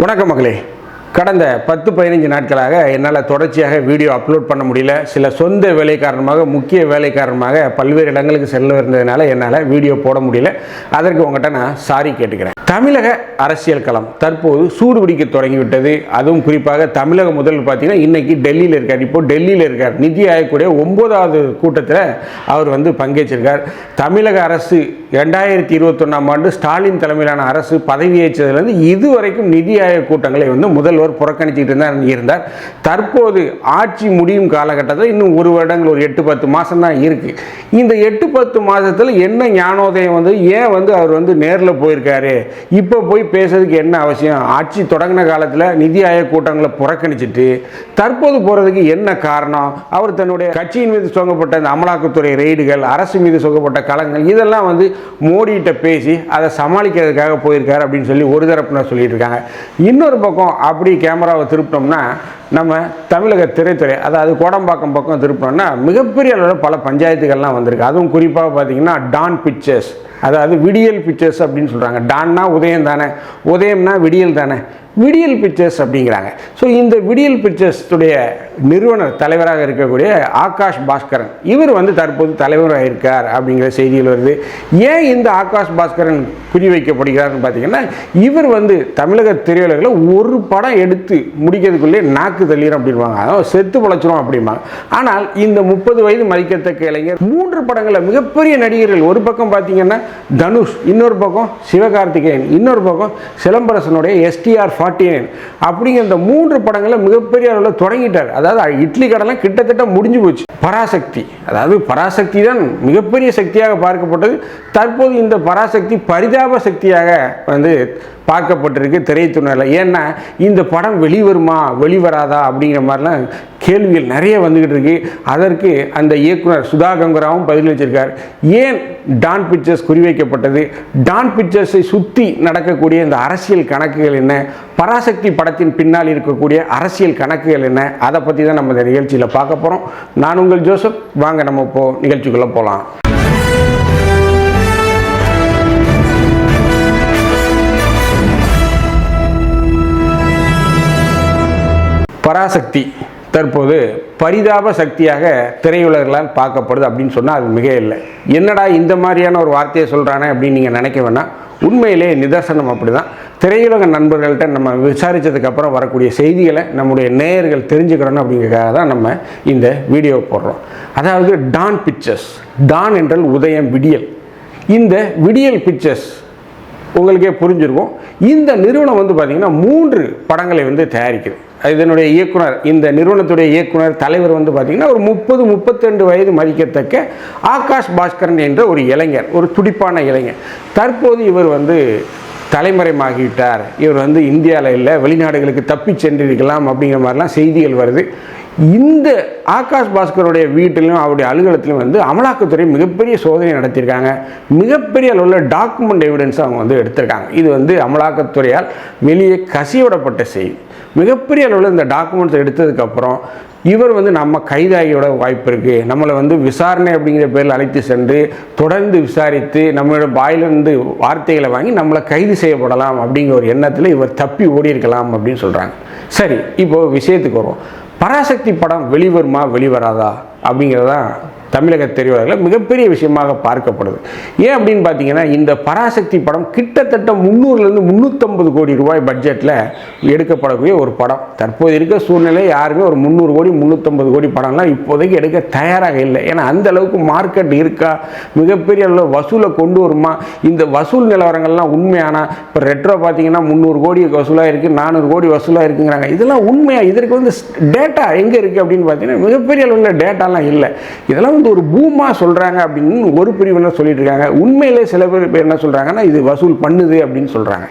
வணக்கம் மகளே. கடந்த பத்து பதினஞ்சு நாட்களாக என்னால் தொடர்ச்சியாக வீடியோ அப்லோட் பண்ண முடியல. சில சொந்த வேலை காரணமாக முக்கிய வேலை காரணமாக பல்வேறு இடங்களுக்கு செல்ல இருந்ததுனால என்னால் வீடியோ போட முடியல. அதற்கு உங்கள்கிட்ட நான் சாரி கேட்டுக்கிறேன். தமிழக அரசியல் களம் தற்போது சூடு பிடிக்க தொடங்கிவிட்டது. அதுவும் குறிப்பாக தமிழக முதல்வர் பார்த்தீங்கன்னா இன்றைக்கி டெல்லியில் இருக்கார். இப்போ டெல்லியில் இருக்கார். நிதி ஆயக்கூடிய ஒன்பதாவது கூட்டத்தில் அவர் வந்து பங்கேற்றிருக்கார். தமிழக அரசு ரெண்டாயிரத்தி இருபத்தொன்னாம் ஆண்டு ஸ்டாலின் தலைமையிலான அரசு பதவியேற்றதுலேருந்து இதுவரைக்கும் நிதி ஆயோக் கூட்டங்களை வந்து முதல் முதல்வர் புறக்கணிச்சுக்கிட்டு இருந்தார் இருந்தார். தற்போது ஆட்சி முடியும் காலகட்டத்தில் இன்னும் ஒரு வருடங்கள் ஒரு எட்டு பத்து மாதம் தான் இருக்கு. இந்த எட்டு பத்து மாதத்தில் என்ன ஞானோதயம் வந்து ஏன் வந்து அவர் வந்து நேரில் போயிருக்காரு? இப்போ போய் பேசுறதுக்கு என்ன அவசியம்? ஆட்சி தொடங்கின காலத்தில் நிதி ஆயோக் கூட்டங்களை புறக்கணிச்சிட்டு தற்போது போகிறதுக்கு என்ன காரணம்? அவர் தன்னுடைய கட்சியின் மீது சொங்கப்பட்ட இந்த அமலாக்கத்துறை ரெய்டுகள் அரசு மீது சொங்கப்பட்ட கலங்கள் இதெல்லாம் வந்து மோடிகிட்ட பேசி அதை சமாளிக்கிறதுக்காக போயிருக்காரு அப்படின்னு சொல்லி ஒரு தரப்பினர் சொல்லிட்டு இருக்காங்க. இன்னொரு பக்கம் அப்படி கேமராவை திருப்பிட்டோம்னா நம்ம தமிழக திரைத்துறை அதாவது கோடம்பாக்கம் பக்கம் திருப்பினோம்னா மிகப்பெரிய அளவில் பல பஞ்சாயத்துகள்லாம் வந்திருக்கு. அதுவும் குறிப்பாக பார்த்தீங்கன்னா டான் பிக்சர்ஸ் அதாவது விடியல் பிக்சர்ஸ் அப்படின்னு சொல்கிறாங்க டான்னா உதயம் தானே உதயம்னா விடியல் தானே. விடியல் பிக்சர்ஸ் அப்படிங்கிறாங்க. ஸோ இந்த விடியல் பிக்சர்ஸுடைய நிறுவனர் தலைவராக இருக்கக்கூடிய ஆகாஷ் பாஸ்கரன் இவர் வந்து தற்போது தலைவராக இருக்கார் அப்படிங்கிற செய்திகள் வருது. ஏன் இந்த ஆகாஷ் பாஸ்கரன் குறிவைக்கப்படுகிறார்னு பார்த்தீங்கன்னா இவர் வந்து தமிழக திரையுலகில் ஒரு படம் எடுத்து முடிக்கிறதுக்குள்ளே நாக்கு தள்ளிடும் அப்படின்பாங்க அதாவது செத்து பொழைச்சிரும் அப்படிம்பாங்க. ஆனால் இந்த முப்பது வயது மதிக்கத்தக்க இளைஞர் மூன்று படங்களில் மிகப்பெரிய நடிகர்கள். ஒரு பக்கம் பார்த்தீங்கன்னா தனுஷ் இன்னொரு பக்கம் சிவகார்த்திகேயன் இன்னொரு பக்கம் சிலம்பரசனுடைய எஸ்டிஆர் ஃபார்ட்டி நைன் அப்படிங்கிற இந்த மூன்று படங்களில் மிகப்பெரிய அளவில் தொடங்கிட்டார். அதாவது இட்லி கடலாம் கிட்டத்தட்ட முடிஞ்சு போச்சு. பராசக்தி. அதாவது பராசக்தி தான் மிகப்பெரிய சக்தியாக பார்க்கப்பட்டது. தற்போது இந்த பராசக்தி பரிதாப சக்தியாக வந்து பார்க்கப்பட்டிருக்கு திரைத்துறையில். ஏன்னா இந்த படம் வெளிவருமா? வெளிவராத? அப்படிங்கிற மாதிரிலாம் கேள்விகள் நிறைய வந்துக்கிட்டு இருக்கு. அதற்கு அந்த இயக்குனர் சுதா கங்குராவும் பதிலளிச்சிருக்கார் ஏன் டான் பிக்சர்ஸ் குறிவைக்கப்பட்டது டான் பிக்சர்ஸை சுற்றி நடக்கக்கூடிய இந்த அரசியல் கணக்குகள் என்ன? பராசக்தி படத்தின் பின்னால் இருக்கக்கூடிய அரசியல் கணக்குகள் என்ன? அதை பற்றி தான் நம்ம இந்த நிகழ்ச்சியில் பார்க்க போகிறோம் நான் உங்கள் ஜோசப். வாங்க நம்ம இப்போ நிகழ்ச்சிக்குள்ளே போகலாம் பராசக்தி தற்போது பரிதாப சக்தியாக திரையுலகர்களால் பார்க்கப்படுது அப்படின்னு சொன்னால் அது மிக இல்லை. என்னடா இந்த மாதிரியான ஒரு வார்த்தையை சொல்கிறானே அப்படின்னு நீங்கள் நினைக்க வேணாம். உண்மையிலே நிதர்சனம் அப்படி தான் திரையுலக நண்பர்கள்ட்ட நம்ம விசாரித்ததுக்கப்புறம் வரக்கூடிய செய்திகளை நம்முடைய நேயர்கள் தெரிஞ்சுக்கிறோம் அப்படிங்கிறதுக்காக தான் நம்ம இந்த வீடியோ போடுறோம். அதாவது டான் பிக்சர்ஸ் டான் என்றால் உதயம் விடியல். இந்த விடியல் பிக்சர்ஸ் உங்களுக்கே புரிஞ்சிருக்கும். இந்த நிறுவனம் வந்து பார்த்திங்கன்னா மூன்று படங்களை வந்து தயாரிக்குது. இதனுடைய இயக்குனர் இந்த நிறுவனத்துடைய இயக்குனர் தலைவர் வந்து பார்த்திங்கன்னா ஒரு முப்பது முப்பத்திரெண்டு வயது மதிக்கத்தக்க ஆகாஷ் பாஸ்கரன் என்ற ஒரு இளைஞர் ஒரு துடிப்பான இளைஞர். தற்போது இவர் வந்து தலைமறைமாகிவிட்டார். இவர் வந்து இந்தியாவில் இல்லை வெளிநாடுகளுக்கு தப்பி சென்றிருக்கலாம் அப்படிங்கிற மாதிரிலாம் செய்திகள் வருது. இந்த ஆகாஷ் பாஸ்கருடைய வீட்டிலும் அவருடைய அலுவலகத்திலும் வந்து அமலாக்கத்துறை மிகப்பெரிய சோதனை நடத்தியிருக்காங்க. மிகப்பெரிய அளவில் டாக்குமெண்ட் எவிடன்ஸ் அவங்க வந்து எடுத்திருக்காங்க. இது வந்து அமலாக்கத்துறையால் வெளியே கசிவிடப்பட்ட செய்தி. மிகப்பெரிய அளவில் இந்த டாக்குமெண்ட்ஸ் எடுத்ததுக்கப்புறம் இவர் வந்து நம்ம கைதாகியோட வாய்ப்பு இருக்குது நம்மளை வந்து விசாரணை அப்படிங்கிற பேரில் அழைத்து சென்று தொடர்ந்து விசாரித்து நம்மளோட வாயிலிருந்து வார்த்தைகளை வாங்கி நம்மளை கைது செய்யப்படலாம் அப்படிங்கிற ஒரு எண்ணத்தில் இவர் தப்பி ஓடி இருக்கலாம் அப்படின்னு சொல்கிறாங்க சரி இப்போ விஷயத்துக்கு வரும் பராசக்தி படம் வெளிவருமா வெளிவராதா அப்படிங்கிறதான் தமிழக திரையுலகில் மிகப்பெரிய விஷயமாக பார்க்கப்படுது. ஏன் அப்படின்னு பார்த்தீங்கன்னா இந்த பராசக்தி படம் கிட்டத்தட்ட முந்நூறுலேருந்து முந்நூற்றம்பது கோடி ரூபாய் பட்ஜெட்டில் எடுக்கப்படக்கூடிய ஒரு படம். தற்போது இருக்க சூழ்நிலை யாருமே ஒரு முந்நூறு கோடி முந்நூற்றம்பது கோடி படம்லாம் இப்போதைக்கு எடுக்க தயாராக இல்லை. ஏன்னா அந்த அளவுக்கு மார்க்கெட் இருக்கா? மிகப்பெரிய அளவில் வசூலை கொண்டு வருமா? இந்த வசூல் நிலவரங்கள்லாம் உண்மையானா? இப்போ ரெட்ரோ பார்த்தீங்கன்னா முந்நூறு கோடி வசூலாக இருக்குது நானூறு கோடி வசூலாக இருக்குங்கிறாங்க. இதெல்லாம் உண்மையாக இதற்கு வந்து டேட்டா எங்கே இருக்குது அப்படின்னு பார்த்தீங்கன்னா மிகப்பெரிய அளவில் டேட்டாலாம் இல்லை. இதெல்லாம் வந்து ஒரு பூமா சொல்கிறாங்க அப்படின்னு ஒரு பிரிவினர் சொல்லிட்டு இருக்காங்க? உண்மையிலே சில பேர் பேர் என்ன சொல்கிறாங்கன்னா இது வசூல் பண்ணுது அப்படின்னு சொல்கிறாங்க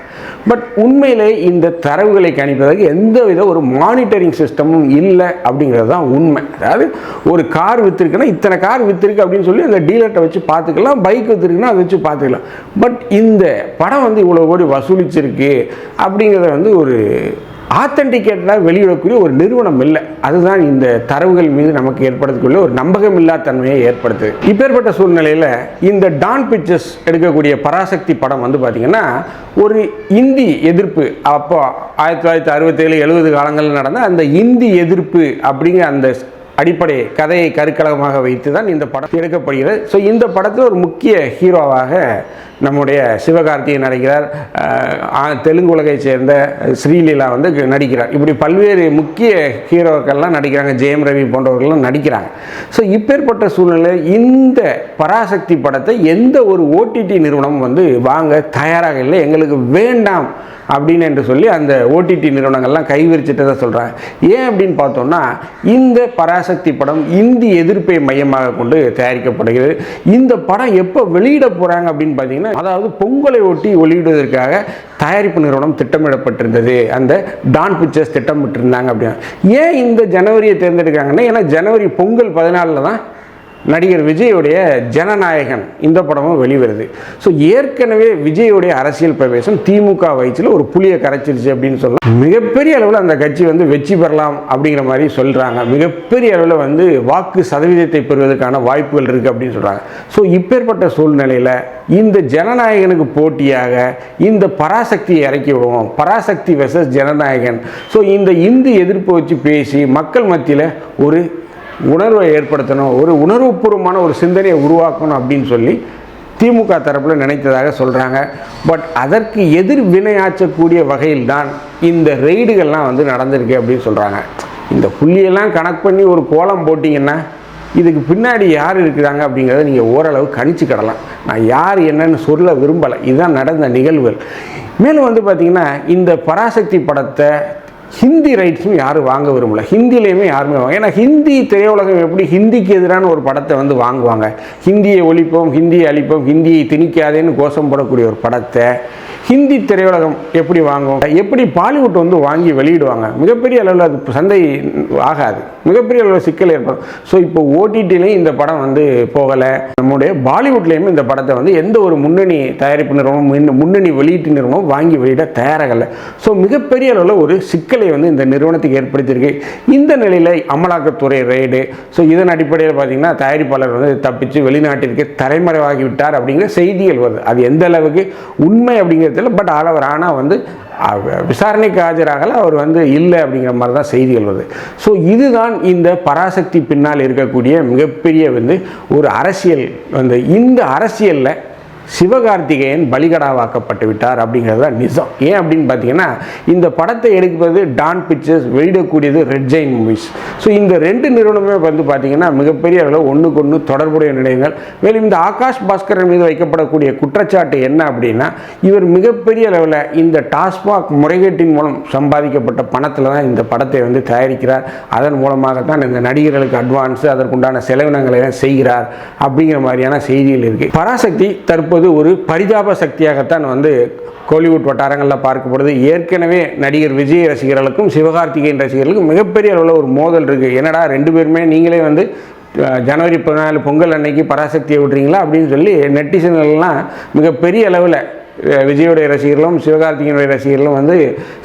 பட் உண்மையிலே இந்த தரவுகளை கணிப்பதற்கு எந்த வித ஒரு மானிட்டரிங் சிஸ்டமும் இல்லை அப்படிங்கிறது தான் உண்மை. அதாவது ஒரு கார் விற்றுருக்குன்னா இத்தனை கார் விற்றுருக்கு அப்படின்னு சொல்லி அந்த டீலர்கிட்ட வச்சு பார்த்துக்கலாம் பைக் விற்றுருக்குன்னா அதை வச்சு பார்த்துக்கலாம். பட் இந்த படம் வந்து இவ்வளோ கோடி வசூலிச்சிருக்கு அப்படிங்கிறத வந்து ஒரு ஆத்தன்டிகேட்டடாக வெளியிடக்கூடிய ஒரு நிறுவனம் இல்லை. அதுதான் இந்த தரவுகள் மீது நமக்கு ஏற்படுத்தக்கூடிய ஒரு நம்பகமில்லா தன்மையை ஏற்படுத்துது. இப்பேற்பட்ட சூழ்நிலையில் இந்த டான் பிக்சர்ஸ் எடுக்கக்கூடிய பராசக்தி படம் வந்து பார்த்திங்கன்னா ஒரு இந்தி எதிர்ப்பு. அப்போ ஆயிரத்தி தொள்ளாயிரத்தி அறுபத்தேழு எழுபது காலங்களில் நடந்த அந்த இந்தி எதிர்ப்பு அப்படிங்கிற அந்த அடிப்படை கதையை கருக்கலகமாக வைத்து தான் இந்த படம் எடுக்கப்படுகிறது. ஸோ இந்த படத்தில் ஒரு முக்கிய ஹீரோவாக நம்முடைய சிவகார்த்திகேயன் நடிக்கிறார். தெலுங்கு உலகை சேர்ந்த ஸ்ரீலீலா வந்து நடிக்கிறார். இப்படி பல்வேறு முக்கிய ஹீரோக்கள்லாம் நடிக்கிறாங்க. ஜெயம் ரவி போன்றவர்கள்லாம் நடிக்கிறாங்க. ஸோ இப்பேற்பட்ட சூழ்நிலை இந்த பராசக்தி படத்தை எந்த ஒரு ஓடிடி நிறுவனம் வந்து வாங்க தயாராக இல்லை. எங்களுக்கு வேண்டாம் அப்படின்னு என்று சொல்லி அந்த ஓடிடி நிறுவனங்கள்லாம் கைவிரிச்சிட்டதை சொல்கிறாங்க ஏன் அப்படின்னு பார்த்தோம்னா இந்த பராசக்தி படம் இந்தி எதிர்ப்பை மையமாக கொண்டு தயாரிக்கப்படுகிறது. இந்த படம் எப்போ வெளியிட போகிறாங்க அப்படின்னு பார்த்தீங்கன்னா அதாவது பொங்கலை ஒட்டி வெளியிடுவதற்காக தயாரிப்பு நிறுவனம் திட்டமிடப்பட்டிருந்தது. அந்த டான் பிக்சர்ஸ் திட்டமிட்டிருந்தாங்க அப்படின்னா. ஏன் இந்த ஜனவரியை தேர்ந்தெடுக்காங்கன்னா ஏன்னா ஜனவரி பொங்கல் பதினாலில் தான் நடிகர் விஜயுடைய ஜனநாயகன் இந்த படமும் வெளிவருது. ஸோ ஏற்கனவே விஜயுடைய அரசியல் பிரவேசம் திமுக வயிற்றில் ஒரு புளியை கரைச்சிருச்சு அப்படின்னு சொல்லலாம். மிகப்பெரிய அளவில் அந்த கட்சி வந்து வெற்றி பெறலாம் அப்படிங்கிற மாதிரி சொல்கிறாங்க மிகப்பெரிய அளவில் வந்து வாக்கு சதவீதத்தை பெறுவதற்கான வாய்ப்புகள் இருக்குது அப்படின்னு சொல்கிறாங்க ஸோ இப்பேற்பட்ட சூழ்நிலையில் இந்த ஜனநாயகனுக்கு போட்டியாக இந்த பராசக்தியை இறக்கி விடுவோம். பராசக்தி வெசஸ் ஜனநாயகன். ஸோ இந்த இந்து எதிர்ப்பு வச்சு பேசி மக்கள் மத்தியில் ஒரு உணர்வை ஏற்படுத்தணும் ஒரு உணர்வுபூர்வமான ஒரு சிந்தனையை உருவாக்கணும் அப்படின்னு சொல்லி திமுக தரப்பில் நினைத்ததாக சொல்கிறாங்க பட் அதற்கு எதிர் வினையாற்றக்கூடிய வகையில் தான் இந்த ரெய்டுகள்லாம் வந்து நடந்திருக்கு அப்படின்னு சொல்கிறாங்க இந்த புள்ளியெல்லாம் கணக்கு பண்ணி ஒரு கோலம் போட்டிங்கன்னா இதுக்கு பின்னாடி யார் இருக்கிறாங்க அப்படிங்கிறத நீங்கள் ஓரளவு கணிச்சுக்கிடலாம் நான் யார் என்னன்னு சொல்ல விரும்பலை. இதுதான் நடந்த நிகழ்வுகள். மேலும் வந்து பார்த்திங்கன்னா இந்த பராசக்தி படத்தை ஹிந்தி ரைட்ஸும் யாரும் வாங்க விரும்பல. ஹிந்திலையுமே யாருமே வாங்க ஏன்னா ஹிந்தி திரையுலகம் எப்படி ஹிந்திக்கு எதிரான ஒரு படத்தை வந்து வாங்குவாங்க. ஹிந்தியை ஒழிப்போம் ஹிந்தியை அழிப்போம் ஹிந்தியை திணிக்காதேன்னு கோஷம் போடக்கூடிய ஒரு படத்தை ஹிந்தி திரையுலகம் எப்படி வாங்கும் எப்படி பாலிவுட் வந்து வாங்கி வெளியிடுவாங்க? மிகப்பெரிய அளவில் அது சந்தை ஆகாது. மிகப்பெரிய அளவில் சிக்கல் ஏற்படும். ஸோ இப்போ ஓடிடிலையும் இந்த படம் வந்து போகலை. நம்முடைய பாலிவுட்லேயுமே இந்த படத்தை வந்து எந்த ஒரு முன்னணி தயாரிப்பு நிறுவனம் முன்னணி வெளியீட்டு நிறுவனம் வாங்கி வெளியிட தயாராகலை ஸோ மிகப்பெரிய அளவில் ஒரு சிக்கலை வந்து இந்த நிறுவனத்துக்கு ஏற்படுத்தியிருக்கு. இந்த நிலையில் அமலாக்கத்துறை ரெய்டு ஸோ இதன் அடிப்படையில் பார்த்தீங்கன்னா தயாரிப்பாளர் வந்து தப்பிச்சு வெளிநாட்டிற்கு தலைமறைவாகி விட்டார் அப்படிங்கிற செய்திகள் வருது. அது எந்த அளவுக்கு உண்மை தெரியல பட் அவர் ஆனால் வந்து விசாரணைக்கு ஆஜராகல அவர் வந்து இல்லை அப்படிங்கிற மாதிரி தான் செய்திகள் வருது ஸோ இதுதான் இந்த பராசக்தி பின்னால் இருக்கக்கூடிய மிகப்பெரிய வந்து ஒரு அரசியல் வந்து இந்த அரசியலில் சிவகார்த்திகேயன் பலிகடாவாக்கப்பட்டு விட்டார் அப்படிங்கிறது தான் நிஜம். ஏன் அப்படின்னு பார்த்தீங்கன்னா இந்த படத்தை எடுப்பது டான் பிக்சர்ஸ் வெளியிடக்கூடியது ரெட் ஜெயின் மூவிஸ் ஸோ இந்த ரெண்டு நிறுவனமே வந்து பார்த்தீங்கன்னா மிகப்பெரிய அளவில் ஒன்றுக்கு ஒன்று தொடர்புடைய நிலையங்கள். மேலும் இந்த ஆகாஷ் பாஸ்கரன் மீது வைக்கப்படக்கூடிய குற்றச்சாட்டு என்ன அப்படின்னா இவர் மிகப்பெரிய அளவில் இந்த டாஸ்மாக் முறைகேட்டின் மூலம் சம்பாதிக்கப்பட்ட பணத்தில் தான் இந்த படத்தை வந்து தயாரிக்கிறார். அதன் மூலமாக தான் இந்த நடிகர்களுக்கு அட்வான்ஸு அதற்குண்டான செலவினங்களை எல்லாம் செய்கிறார் அப்படிங்கிற மாதிரியான செய்திகள் இருக்குது பராசக்தி தற்போது ஒரு பரிதாப சக்தியாகத்தான் வந்து கோலிவுட் வட்டாரங்களில் பார்க்கப்படுது. ஏற்கனவே நடிகர் விஜய் ரசிகர்களுக்கும் சிவகார்த்திகேயன் ரசிகர்களுக்கும் மிகப்பெரிய அளவில் ஒரு மோதல் இருக்குது என்னடா ரெண்டு பேருமே நீங்களே வந்து ஜனவரி பதினாலு பொங்கல் அன்னைக்கு பராசக்தியை விட்றீங்களா அப்படின்னு சொல்லி நெட்டிசன்கள்லாம் மிகப்பெரிய அளவில் விஜயோடைய ரசிகர்களும் சிவகார்த்திகேயனுடைய ரசிகர்களும் வந்து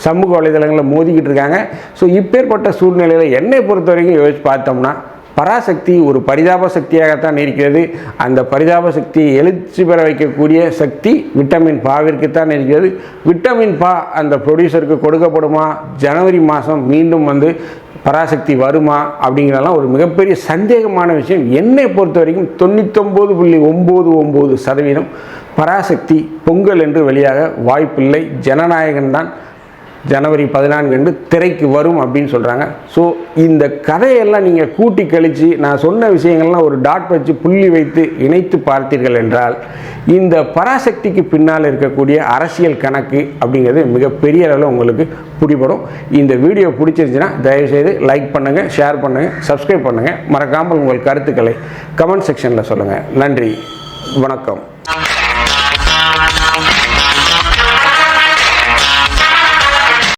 சமூக வலைதளங்களில் மோதிக்கிட்டு இருக்காங்க. ஸோ இப்பேற்பட்ட சூழ்நிலையில் என்னை பொறுத்த வரைக்கும் யோசிச்சு பார்த்தோம்னா பராசக்தி ஒரு பரிதாப சக்தியாகத்தான் இருக்கிறது. அந்த பரிதாப சக்தியை எழுச்சி பெற வைக்கக்கூடிய சக்தி விட்டமின் பாவிற்குத்தான் இருக்கிறது. விட்டமின் பா அந்த ப்ரொடியூசருக்கு கொடுக்கப்படுமா? ஜனவரி மாதம் மீண்டும் வந்து பராசக்தி வருமா? அப்படிங்கிறதெல்லாம் ஒரு மிகப்பெரிய சந்தேகமான விஷயம். என்னை பொறுத்த வரைக்கும் தொண்ணூத்தொம்பது புள்ளி ஒம்பது ஒம்பது சதவீதம் பராசக்தி பொங்கல் என்று வெளியாக வாய்ப்பில்லை ஜனநாயகன் தான் ஜனவரி பதினான்கு அன்று திரைக்கு வரும் அப்படின்னு சொல்கிறாங்க ஸோ இந்த கதையெல்லாம் நீங்கள் கூட்டி கழித்து நான் சொன்ன விஷயங்கள்லாம் ஒரு டாட் வச்சு புள்ளி வைத்து இணைத்து பார்த்தீர்கள் என்றால் இந்த பராசக்திக்கு பின்னால் இருக்கக்கூடிய அரசியல் கணக்கு அப்படிங்கிறது மிகப்பெரிய அளவில் உங்களுக்கு பிடிபடும். இந்த வீடியோ பிடிச்சிருந்துச்சுன்னா தயவுசெய்து லைக் பண்ணுங்கள் ஷேர் பண்ணுங்கள் சப்ஸ்கிரைப் பண்ணுங்கள் மறக்காமல் உங்கள் கருத்துக்களை கமெண்ட் செக்ஷனில் சொல்லுங்கள் நன்றி. வணக்கம்.